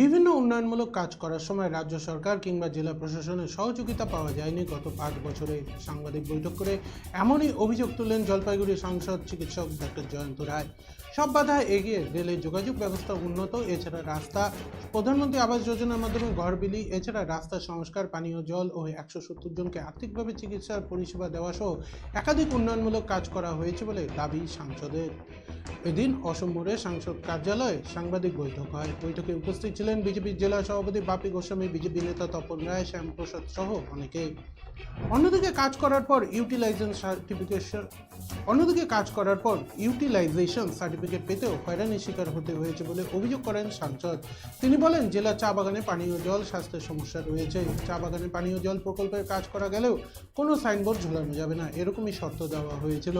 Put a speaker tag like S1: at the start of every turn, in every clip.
S1: বিভিন্ন উন্নয়নমূলক কাজ করার সময় রাজ্য সরকার কিংবা জেলা প্রশাসনের সহযোগিতা পাওয়া যায়নি। গত পাঁচ বছরে সাংবাদিক বৈঠক করে এমনই অভিযোগ তুললেন জলপাইগুড়ি সাংসদ চিকিৎসক ডক্টর জয়ন্ত রায়। সব বাধা এগিয়ে রেলের যোগাযোগ ব্যবস্থা উন্নত, এছাড়া রাস্তা, প্রধানমন্ত্রী আবাস যোজনার মাধ্যমে ঘর বিলি এছাড়া রাস্তা সংস্কার, পানীয় জল ও একশো সত্তর জনকে আর্থিকভাবে চিকিৎসার পরিষেবা দেওয়া সহ একাধিক উন্নয়নমূলক কাজ করা হয়েছে বলে দাবি সাংসদের। এদিন অসম সাংসদ কার্যালয়ে সাংবাদিক বৈঠক হয়। বৈঠকে উপস্থিত ছিলেন বিজেপির জেলা সভাপতি বাপি গোস্বামী, বিজেপি নেতা তপন রায়, শ্যামপ্রসাদ সহ অনেকে অন্যদিকে কাজ করার পর ইউটিলাইজেশন সার্টিফিকেশন অন্যদিকে কাজ করার পর ইউটিলাইজেশন সার্টিফিকেট পেতেও হয়রানির শিকার হতে হয়েছে বলে অভিযোগ করেন সাংসদ। তিনি বলেন, জেলা চা বাগানে পানীয় জল, স্বাস্থ্যের সমস্যা রয়েছে। চা বাগানে পানীয় জল প্রকল্পের কাজ করা গেলেও কোনো সাইনবোর্ড ঝোলানো যাবে না। এরকমই শর্ত দেওয়া হয়েছিল।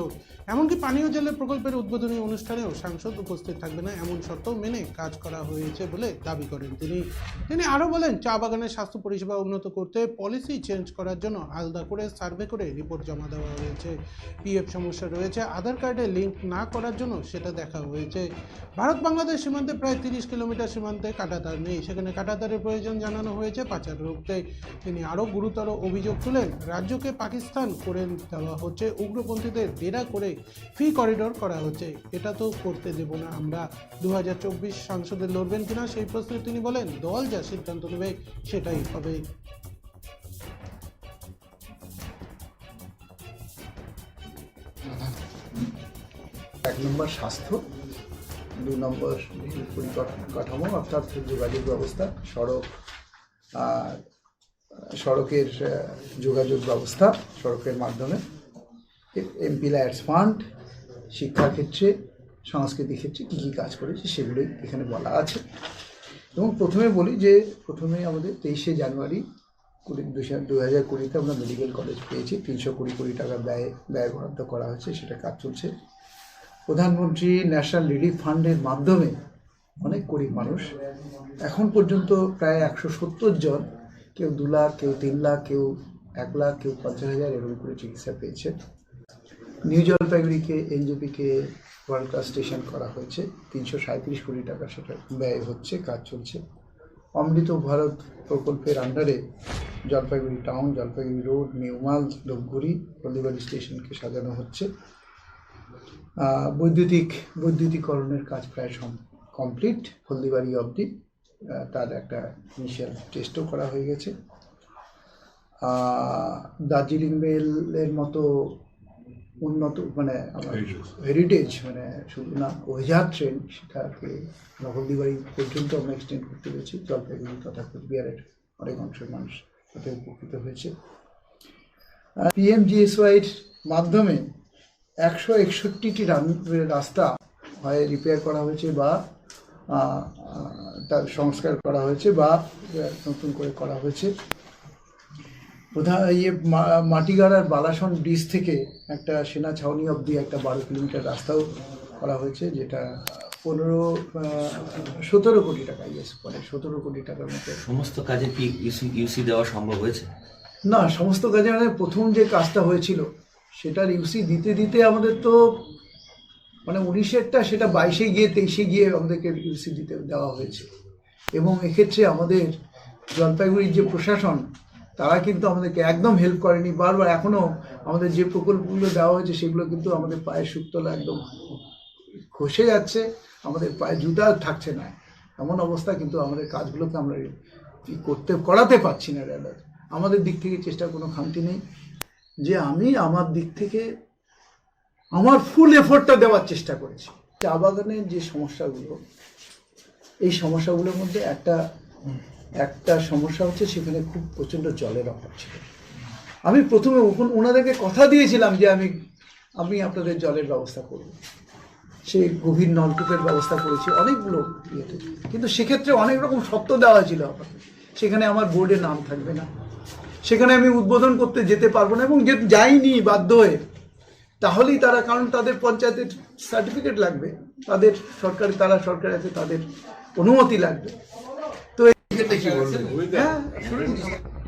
S1: এমনকি পানীয় জলের প্রকল্পের উদ্বোধনী অনুষ্ঠানেও সাংসদ উপস্থিত থাকবে না। এমন শর্ত মেনে কাজ করা হয়েছে বলে দাবি করেন। তিনি তিনি আরও বলেন, চা বাগানের স্বাস্থ্য পরিষেবা উন্নত করতে পলিসি চেঞ্জ করার জন্য আলাদা করে সার্ভে করে রিপোর্ট জমা দেওয়া হয়েছে। পিএফ সমস্যা রয়েছে, আধার কার্ডে লিঙ্ক না করার জন্য সেটা দেখা হয়েছে। ভারত বাংলাদেশ সীমান্তে প্রায় তিরিশ কিলোমিটার সীমান্তে কাটাতার নেই। সেখানে কাটাতারের প্রয়োজন জানানো হয়েছে পাচার রুখতে। তিনি আরও গুরুতর অভিযোগ তুলেন, রাজ্যকে পাকিস্তান করে দেওয়া হচ্ছে, উগ্রপন্থীদের ডেরা করে ফি করিডোর করা হচ্ছে। এটা তো করতে দেব না আমরা। দু হাজার চব্বিশ সংসদে লড়বেন কিনা সেই প্রশ্নে তিনি বলেন, দল যা সিদ্ধান্ত নেবে সেটাই হবে।
S2: এক নম্বর স্বাস্থ্য, দু নম্বর পরিকাঠামো, অর্থাৎ যোগাযোগ ব্যবস্থা, সড়ক, আর, সড়কের যোগাযোগ ব্যবস্থা, সড়কের মাধ্যমে। এমপি ল্যাডস ফান্ড, শিক্ষার ক্ষেত্রে সংস্কৃতি ক্ষেত্রে কী কী কাজ করেছে সেগুলোই এখানে বলা আছে। এবং প্রথমে বলি যে প্রথমে আমাদের তেইশে জানুয়ারি কুড়ি দু হাজার কুড়িতে আমরা মেডিকেল কলেজ পেয়েছি। তিনশো কুড়ি কোটি টাকা ব্যয় ব্যয় বরাদ্দ করা হয়েছে, সেটা কাজ চলছে। প্রধানমন্ত্রী ন্যাশনাল রিলিফ ফান্ডের মাধ্যমে অনেক গরিব মানুষ। এখন পর্যন্ত প্রায় একশো সত্তর জন কেউ দু লাখ, কেউ তিন লাখ, কেউ এক লাখ, কেউ পঞ্চাশ হাজার এরকম করে চিকিৎসা পেয়েছে নিউ জলপাইগুড়িকে, এনজেপিকে ওয়ার্ল্ড ক্লাস স্টেশন করা হয়েছে। তিনশো সাঁত্রিশ কোটি টাকা সেটা ব্যয় হচ্ছে, কাজ চলছে। অমৃত ভারত প্রকল্পের আন্ডারে জলপাইগুড়ি টাউন জলপাইগুড়ি রোড নিউমাল, ধূপগুড়ি, হলদিবাড়ি স্টেশনকে সাজানো হচ্ছে। বৈদ্যুতিক বৈদ্যুতিকরণের কাজ প্রায় কমপ্লিট হলদিবাড়ি অবধি তার একটা ইনিশিয়াল টেস্টও করা হয়ে গেছে। দার্জিলিং মেলের মতো উন্নত মানে আমার হেরিটেজ মানে শুধু না ওয়েজার ট্রেন সেটাকে আমরা হলদিবাড়ি পর্যন্ত আমরা এক্সটেন্ড করতে পেরেছি। জলপাইগুড়ি তথা কোচবিহারের অনেক অংশের মানুষ তাতে উপকৃত হয়েছে। পিএমজিএসওয়াইয়ের মাধ্যমে একশো একষট্টিটি রাস্তা হয় রিপেয়ার করা হয়েছে বা তার সংস্কার করা হয়েছে বা নতুন করে করা হয়েছে। প্রধান ইয়ে মাটিগাড়ার বালাসন ব্রিজ থেকে একটা সেনা ছাউনি অবধি একটা বারো কিলোমিটার রাস্তাও করা হয়েছে যেটা পনেরো সতেরো কোটি টাকা ইয়েস মানে সতেরো কোটি টাকার মতো।
S3: সমস্ত কাজে কি ইউসি ইউসি দেওয়া সম্ভব হয়েছে?
S2: না সমস্ত কাজে মানে প্রথম যে কাজটা হয়েছিল সেটার ইউসি দিতে দিতে আমাদের তো মানে উনিশেরটা সেটা বাইশে গিয়ে তেইশে গিয়ে আমাদেরকে ইউসি দিতে দেওয়া হয়েছে। এবং এক্ষেত্রে আমাদের জলপাইগুড়ির যে প্রশাসন তারা কিন্তু আমাদেরকে একদম হেল্প করেনি। বারবার এখনও আমাদের যে প্রকল্পগুলো দেওয়া হয়েছে, সেগুলো কিন্তু আমাদের পায়ের সুতলা একদম খসে যাচ্ছে। আমাদের পায়ে জুতা থাকছে না। এমন অবস্থা কিন্তু আমাদের কাজগুলোকে আমরা করতে, করাতে পারছি না রেলের আমাদের দিক থেকে চেষ্টার কোনো খামতি নেই। যে আমি আমার দিক থেকে আমার ফুল এফোর্টটা দেওয়ার চেষ্টা করেছি। চা বাগানের যে সমস্যাগুলো, এই সমস্যাগুলোর মধ্যে একটা একটা সমস্যা হচ্ছে সেখানে খুব প্রচণ্ড জলের অভাব ছিল। আমি প্রথমে ওনাদেরকে কথা দিয়েছিলাম যে আমি আমি আপনাদের জলের ব্যবস্থা করব। সেই গভীর নলকূপের ব্যবস্থা করেছি অনেকগুলো ইয়েতে। কিন্তু সেক্ষেত্রে অনেক রকম শর্ত দেওয়া ছিল আমাকে। সেখানে আমার বোর্ডে নাম থাকবে না। সেখানে আমি উদ্বোধন করতে যেতে পারব না এবং যে যাইনি বাধ্য হয়ে, তাহলেই তারা, কারণ তাদের পঞ্চায়েতের সার্টিফিকেট লাগবে। তাদের সরকারি, তারা সরকার আছে, তাদের অনুমতি লাগবে। তো এই- হ্যাঁ শুনুন।